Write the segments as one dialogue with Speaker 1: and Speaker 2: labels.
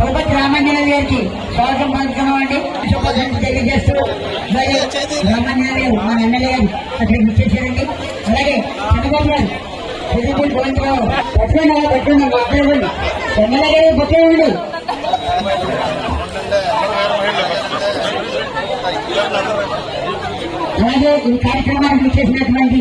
Speaker 1: తిరుపతి రామాంజనేయ గారికి స్వాగతం పలుకుతున్నాం అండి తెలియజేస్తూ రామాంజనేయ మన ఎమ్మెల్యే గారు అక్కడికి ఇచ్చేసారండి అలాగే చంద్రబాబు గారు తిరుపతి గోవిందరావు పట్టుకోండి అలా పట్టుకోండి మాట్లాడండి ఎమ్మెల్యే గారు పట్టుకోండి. అలాగే ఈ కార్యక్రమానికి ఇచ్చేసినటువంటి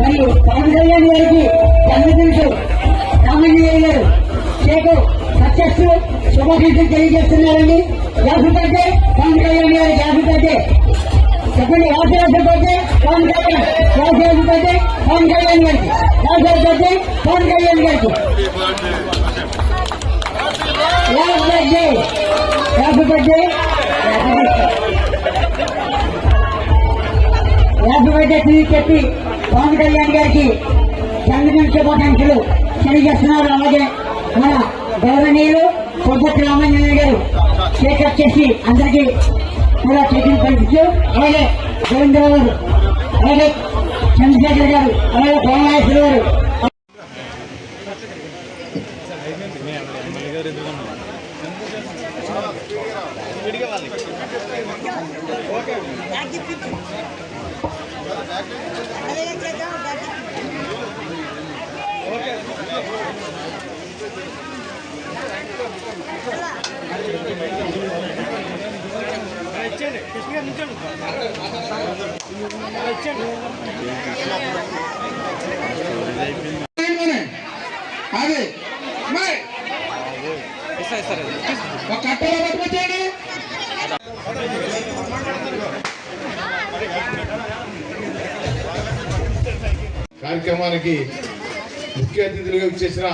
Speaker 1: మరియు పవన్ కళ్యాణ్ గారికి జన్మదినసు రామయ్య గారు షేకు సక్సెస్ శుభాకాంక్షలు తెలియజేస్తున్నారండి. యాభై పడ్డే పవన్ కళ్యాణ్ గారు యాభై పడ్డే చెప్పండి యాభై యాభై పడ్డే పవన్ కళ్యాణ్ యాభై యాభై పడ్డే పవన్ కళ్యాణ్ గారికి. యాభై చెప్పి పవన్ కళ్యాణ్ గారికి చంద్రబాబు శుభాకాంక్షలు తెలియజేస్తున్నారు. అలాగే మన గౌరవనీయులు పొద్దుటి రామాంజనేయ గారు షేకప్ చేసి అందరికీ కూడా చేసిన పరిస్థితులు అలాగే గోవిందరావు గారు అలాగే చంద్రశేఖర్ గారు అలాగే పవనాయకులు గారు.
Speaker 2: ఓకే అది మరి. ఒక కట్టలో పట్టుకొచ్చాడు
Speaker 3: కార్యక్రమానికి ముఖ్య అతిథులుగా ఇచ్చేసిన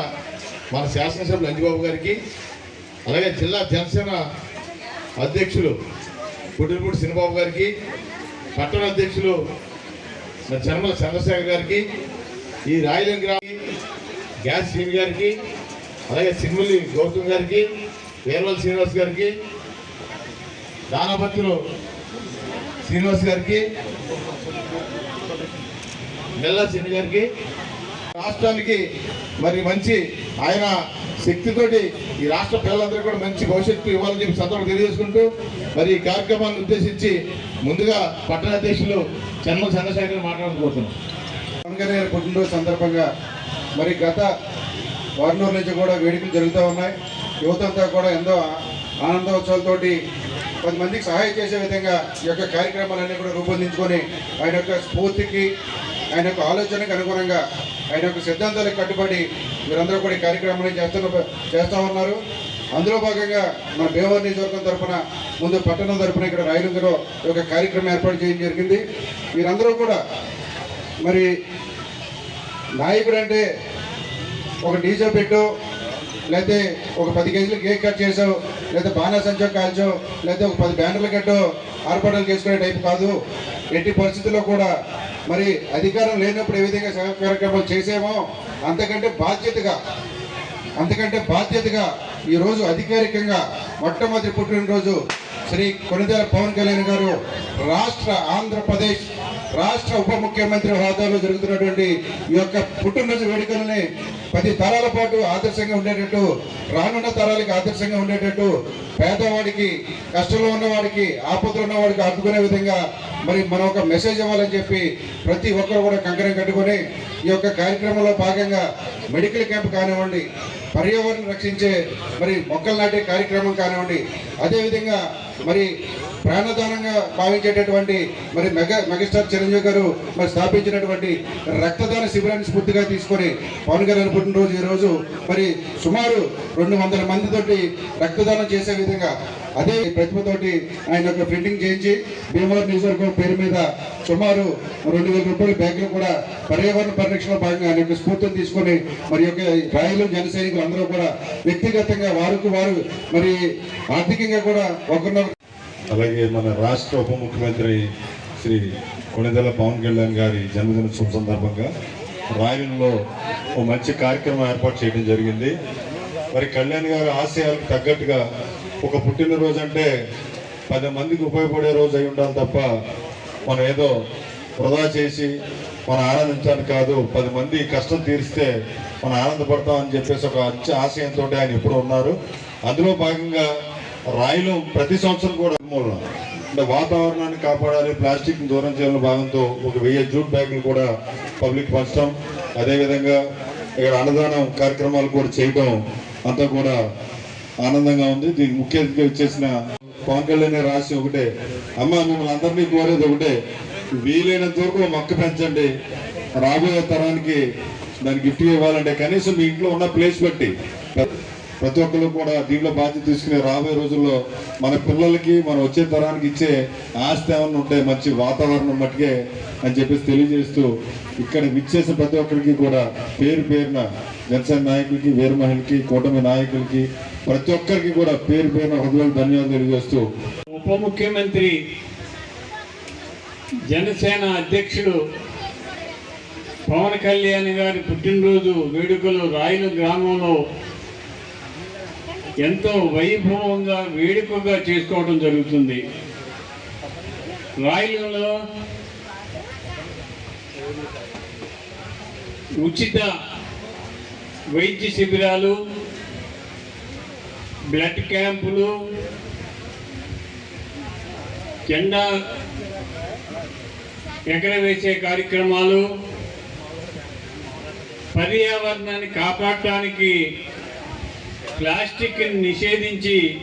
Speaker 3: మన శాసనసభ్యులు అంజిబాబు గారికి అలాగే జిల్లా జనసేన అధ్యక్షులు పుట్టినపూడి సినిబాబు గారికి పట్టణ అధ్యక్షులు మన చర్మల చంద్రశేఖర్ గారికి ఈ రాయలం గ్రామ గ్యాస్ శ్రీని గారికి అలాగే సినిమల్లి గౌతమ్ గారికి వేర్వల్ శ్రీనివాస్ గారికి దానపత్రులు శ్రీనివాస్ గారికి మెల్లా చిన్న గారికి రాష్ట్రానికి మరి మంచి ఆయన శక్తితోటి ఈ రాష్ట్ర పిల్లలందరూ కూడా మంచి భవిష్యత్తు ఇవ్వాలని చెప్పి సందర్భం తెలియజేసుకుంటూ మరి ఈ కార్యక్రమాన్ని ఉద్దేశించి ముందుగా పట్టణ అధ్యక్షులు చంద్ర చంద్రశేఖర్ మాట్లాడుకోతున్నాం
Speaker 4: పవన్ గారి పుట్టినరోజు సందర్భంగా మరి గత వారినూరు నుంచి కూడా వేడుకలు జరుగుతూ ఉన్నాయి. యువతంతా కూడా ఎంతో ఆనందోత్సవాలతోటి పది మందికి సహాయం చేసే విధంగా ఈ యొక్క కార్యక్రమాలన్నీ కూడా రూపొందించుకొని ఆయన యొక్క స్ఫూర్తికి ఆయన యొక్క ఆలోచనకు అనుగుణంగా ఆయన యొక్క సిద్ధాంతాలకు కట్టుబడి మీరందరూ కూడా కార్యక్రమాన్ని చేస్తున్న చేస్తూ ఉన్నారు. అందులో భాగంగా మన భీమవరం నియోజకవర్గం తరఫున ముందు పట్టణం తరఫున ఇక్కడ రాయలంగలో ఒక కార్యక్రమం ఏర్పాటు చేయడం జరిగింది. మీరందరూ కూడా మరి నాయకుడు అంటే ఒక డీజే పెట్టు లేకపోతే ఒక పది కేజీలు కేక్ కట్ చేసావు లేదా బాణాసంచో కాల్చో లేకపోతే ఒక పది బ్యానర్లు కట్టో ఆర్పాటాలు చేసుకునే టైప్ కాదు. ఎట్టి పరిస్థితుల్లో కూడా మరి అధికారం లేనప్పుడు ఏ విధంగా సేవా కార్యక్రమాలు చేసామో అంతకంటే బాధ్యతగా అంతకంటే బాధ్యతగా ఈరోజు అధికారికంగా మొట్టమొదటి పుట్టినరోజు శ్రీ కొనిదేల పవన్ కళ్యాణ్ గారు రాష్ట్ర ఆంధ్రప్రదేశ్ రాష్ట్ర ఉప ముఖ్యమంత్రి హోదాలో జరుగుతున్నటువంటి ఈ యొక్క పుట్టినరోజు వేడుకలని పది తరాల పాటు ఆదర్శంగా ఉండేటట్టు రానున్న తరాలకి ఆదర్శంగా ఉండేటట్టు పేదవాడికి కష్టంలో ఉన్నవాడికి ఆపదలు ఉన్నవాడికి అడ్డుకునే విధంగా మరి మనం ఒక మెసేజ్ ఇవ్వాలని చెప్పి ప్రతి ఒక్కరు కూడా కంకణం కట్టుకొని ఈ యొక్క కార్యక్రమంలో భాగంగా మెడికల్ క్యాంప్ కానివ్వండి పర్యావరణం రక్షించే మరి మొక్కలు నాటే కార్యక్రమం కానివ్వండి అదేవిధంగా మరి ప్రాణదానంగా భావించేటటువంటి మరి మెగా మెగాస్టార్ చిరంజీవి గారు మరి స్థాపించినటువంటి రక్తదాన శిబిరాన్ని స్ఫూర్తిగా తీసుకొని పవన్ కళ్యాణ్ పుట్టినరోజు రోజు ఈరోజు మరి సుమారు రెండు వందల మందితోటి రక్తదానం చేసే విధంగా అదే ప్రతిభతోటి ఆయన యొక్క ప్రింటింగ్ చేయించి భీమవరం నియోజకవర్గం పేరు మీద సుమారు రెండు వేల రూపాయల బ్యాగులు కూడా పర్యావరణ పరిరక్షణలో భాగంగా ఆయన యొక్క స్ఫూర్తిని తీసుకొని మరి యొక్క రాయలు జన సైనికులు అందరూ కూడా వ్యక్తిగతంగా వారికి వారు మరి ఆర్థికంగా కూడా ఒకరినొకరు
Speaker 5: అలాగే మన రాష్ట్ర ఉప ముఖ్యమంత్రి శ్రీ కొణిదెల పవన్ కళ్యాణ్ గారి జన్మదిన శుభ సందర్భంగా రాయలంలో ఓ మంచి కార్యక్రమం ఏర్పాటు చేయడం జరిగింది. మరి కళ్యాణ్ గారి ఆశయాలకు తగ్గట్టుగా ఒక పుట్టినరోజు అంటే పది మందికి ఉపయోగపడే రోజు అయి ఉండాలి తప్ప మనం ఏదో వృధా చేసి మనం ఆనందించడానికి కాదు. పది మంది కష్టం తీరిస్తే మనం ఆనందపడతాం అని చెప్పేసి ఒక మంచి ఆశయంతో ఆయన ఎప్పుడు ఉన్నారు. అందులో భాగంగా రాయిలో ప్రతి సంవత్సరం కూడా మూలన. అంటే వాతావరణాన్ని కాపాడాలి ప్లాస్టిక్ దూరం చేయాలని భాగంతో ఒక వెయ్యి జూట్ బ్యాగులు కూడా పబ్లిక్ పంచడం. అదేవిధంగా ఇక్కడ అన్నదానం కార్యక్రమాలు కూడా చేయడం అంతా కూడా ఆనందంగా ఉంది. దీనికి ముఖ్య అతిథిగా వచ్చేసిన పవన్ కళ్యాణ్ రాసి ఒకటే. అమ్మ మిమ్మల్ని అందరినీ కోరేది ఒకటే. వీలైనంత వరకు మొక్క పెంచండి. రాబోయే తరానికి దాన్ని గిఫ్ట్ ఇవ్వాలంటే కనీసం మీ ఇంట్లో ఉన్న ప్లేస్ బట్టి ప్రతి ఒక్కరు కూడా దీంట్లో బాధ్యత తీసుకునే రాబోయే రోజుల్లో మన పిల్లలకి మనం వచ్చే తరానికి ఇచ్చే ఆస్తి ఏమన్నా ఉంటే మంచి వాతావరణం మట్టుకే అని చెప్పేసి తెలియజేస్తూ ఇక్కడ విచ్చేసిన ప్రతి ఒక్కరికి కూడా పేరు పేరున జనసేన నాయకులకి వీరమహిళకి కూటమి నాయకులకి ప్రతి ఒక్కరికి కూడా పేరు పేరున హృదయాలు ధన్యవాదాలు తెలియజేస్తూ
Speaker 6: ఉప ముఖ్యమంత్రి జనసేన అధ్యక్షుడు పవన్ కళ్యాణ్ గారి పుట్టినరోజు వేడుకలు రాయల గ్రామంలో ఎంతో వైభవంగా వేడుకగా చేసుకోవడం జరుగుతుంది. రాయలంలో ఉచిత వైద్య శిబిరాలు బ్లడ్ క్యాంపులు జెండా ఎగరవేసే కార్యక్రమాలు పర్యావరణాన్ని కాపాడటానికి ప్లాస్టిక్ నిషేధించి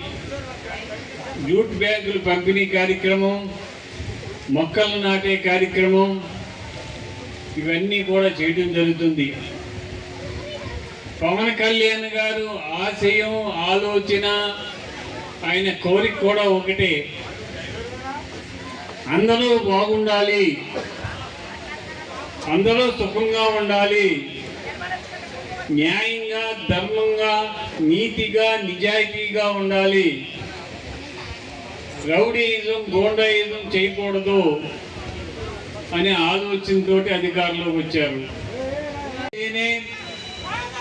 Speaker 6: జూట్ బ్యాగులు పంపిణీ కార్యక్రమం మొక్కలు నాటే కార్యక్రమం ఇవన్నీ కూడా చేయడం జరుగుతుంది. పవన్ కళ్యాణ్ గారు ఆశయం ఆలోచన ఆయన కోరిక కూడా ఒకటే. అందరూ బాగుండాలి. అందరూ సుఖంగా ఉండాలి. న్యాయంగా ధర్మంగా నీతిగా నిజాయితీగా ఉండాలి. రౌడీయిజం గోండాయిజం చేయకూడదు అనే ఆలోచనతో అధికారంలోకి వచ్చారు. నేనే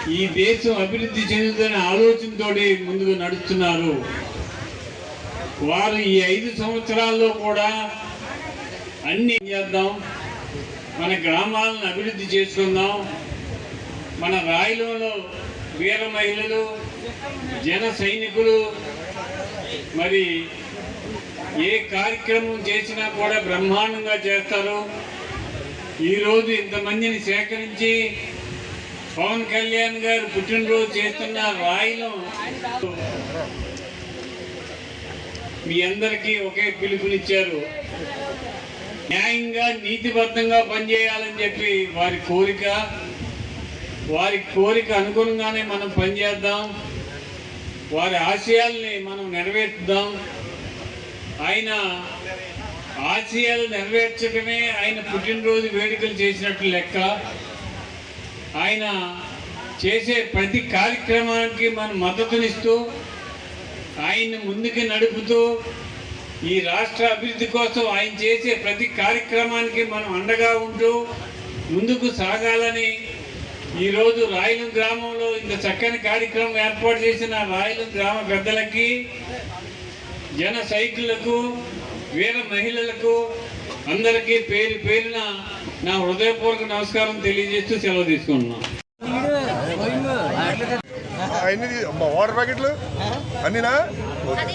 Speaker 6: ఈ దేశం అభివృద్ధి చెందుతున్న ఆలోచనతో ముందుకు నడుస్తున్నారు. వారు ఈ ఐదు సంవత్సరాల్లో కూడా అన్ని చేద్దాం మన గ్రామాలను అభివృద్ధి చేసుకుందాం మన రాయలలో వీర మహిళలు జన సైనికులు మరి ఏ కార్యక్రమం చేసినా కూడా బ్రహ్మాండంగా చేస్తారు. ఈరోజు ఇంతమందిని సేకరించి పవన్ కళ్యాణ్ గారు పుట్టినరోజు చేస్తున్న రాయలం మీ అందరికీ ఒకే పిలుపునిచ్చారు. న్యాయంగా నీతిబద్ధంగా పనిచేయాలని చెప్పి వారి కోరిక. వారి కోరిక అనుగుణంగానే మనం పనిచేద్దాం. వారి ఆశయాల్ని మనం నెరవేర్చుదాం. ఆయన ఆశయాలు నెరవేర్చడమే ఆయన పుట్టినరోజు వేడుకలు చేసినట్లు లెక్క. ఆయన చేసే ప్రతి కార్యక్రమానికి మనం మద్దతునిస్తూ ఆయన్ని ముందుకు నడుపుతూ ఈ రాష్ట్ర అభివృద్ధి కోసం ఆయన చేసే ప్రతి కార్యక్రమానికి మనం అండగా ఉంటూ ముందుకు సాగాలని ఈరోజు రాయలం గ్రామంలో ఇంత చక్కని కార్యక్రమం ఏర్పాటు చేసిన రాయలం గ్రామ పెద్దలకి జన సైకిళ్ళకు వీర మహిళలకు అందరికీ పేరు పేరున నా హృదయపూర్వక నమస్కారం తెలియజేస్తూ సెలవు తీసుకుంటున్నాను
Speaker 2: అన్ని వాటర్ ప్యాకెట్లు అన్నినా?
Speaker 7: అది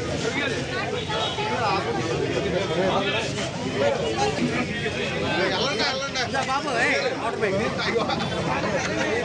Speaker 7: అది
Speaker 3: అంటే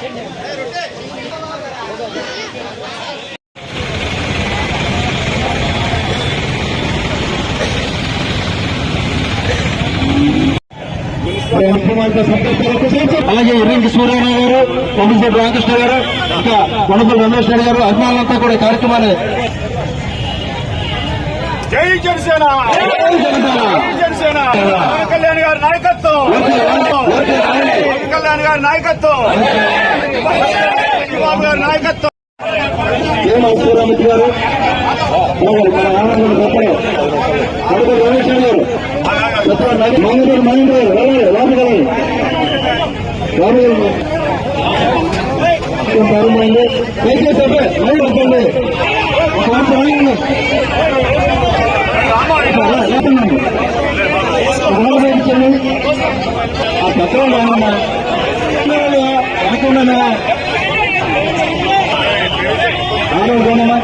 Speaker 3: Hey, rotate!
Speaker 6: అలాగే ఎర్రింటి సూర్యారావు గారు కొండసేపు రామకృష్ణ గారు ఇంకా కొండపల్లి రమేష్ రెడ్డి గారు అభిమానులంతా కూడా ఈ కార్యక్రమాన్ని
Speaker 8: జై జనసేన! కళ్యాణ్ గారి నాయకత్వం! కళ్యాణ్ గారి నాయకత్వం! గారి నాయకత్వం!
Speaker 6: మహేంద్ర మహేంద్ర గారు? ప్రారంభమైంది దయచేసి అంటే వద్దండి ఆ పత్రం రానమ్మా ఆరోగ్యమా?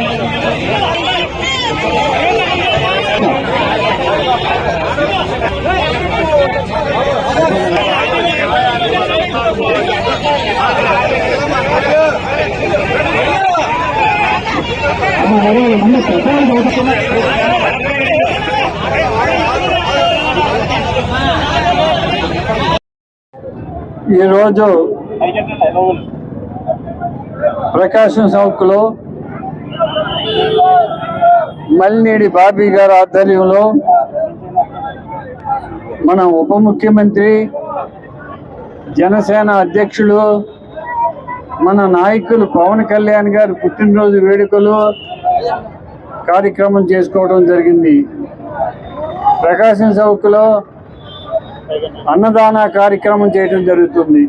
Speaker 6: ఈరోజు ప్రకాశం చౌక్లో మల్లినేడి బాబీ గారి ఆధ్వర్యంలో మన ఉప ముఖ్యమంత్రి జనసేన అధ్యక్షులు మన నాయకులు పవన్ కళ్యాణ్ గారి పుట్టినరోజు వేడుకలు కార్యక్రమం చేసుకోవడం జరిగింది. ప్రకాశం చౌక్లో అన్నదాన కార్యక్రమం చేయడం జరుగుతుంది.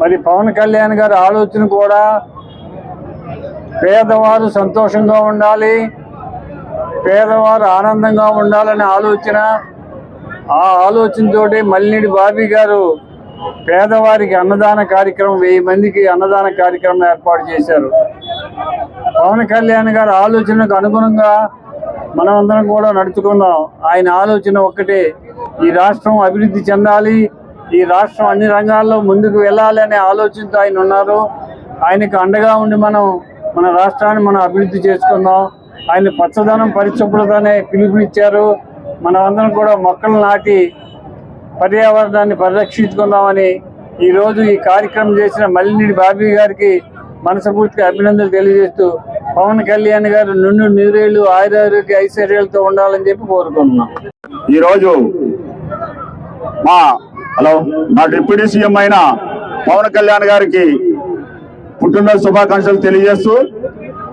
Speaker 6: మరి పవన్ కళ్యాణ్ గారి ఆలోచన కూడా పేదవారు సంతోషంగా ఉండాలి పేదవారు ఆనందంగా ఉండాలనే ఆలోచన. ఆ ఆలోచనతోటి మల్లినేడి బాబీ గారు పేదవారికి అన్నదాన కార్యక్రమం వెయ్యి మందికి అన్నదాన కార్యక్రమం ఏర్పాటు చేశారు. పవన్ కళ్యాణ్ గారి ఆలోచనకు అనుగుణంగా మనమందరం కూడా నడుచుకుందాం. ఆయన ఆలోచన ఒక్కటే ఈ రాష్ట్రం అభివృద్ధి చెందాలి ఈ రాష్ట్రం అన్ని రంగాల్లో ముందుకు వెళ్ళాలి అనే ఆలోచనతో ఆయన ఉన్నారు. ఆయనకు అండగా ఉండి మనం మన రాష్ట్రాన్ని మనం అభివృద్ధి చేసుకుందాం. ఆయన పచ్చదనం పరిశుభ్రతనే పిలుపునిచ్చారు. మనమందరం కూడా మొక్కలు నాటి పర్యావరణాన్ని పరిరక్షించుకుందామని ఈరోజు ఈ కార్యక్రమం చేసిన మల్లినేని బాబీ గారికి మనస్ఫూర్తిగా అభినందనలు తెలియజేస్తూ పవన్ కళ్యాణ్ గారు నుండి నీరేళ్ళు ఆయురారోగ్య ఐశ్వర్యాలతో ఉండాలని చెప్పి కోరుకుంటున్నాం.
Speaker 9: ఈరోజు మా హలో మా డిప్యూటీ సీఎం అయిన పవన్ కళ్యాణ్ గారికి పుట్టినరోజు శుభాకాంక్షలు తెలియజేస్తూ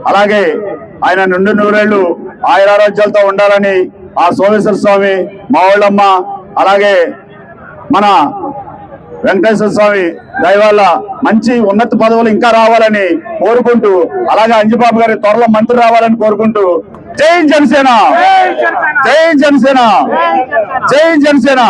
Speaker 9: అలాగే ఆయన నుండి నూరేళ్ళు ఆయురారోగ్యాలతో ఉండాలని ఆ సోమేశ్వర స్వామి మా వాళ్ళమ్మ అలాగే మన వెంకటేశ్వర స్వామి దయవల్ల మంచి ఉన్నత పదవులు ఇంకా రావాలని కోరుకుంటూ అలాగే అంజబాబు గారి త్వరలో మంత్రి రావాలని కోరుకుంటూ జై జనసేన! జై జనసేన! జై జనసేన!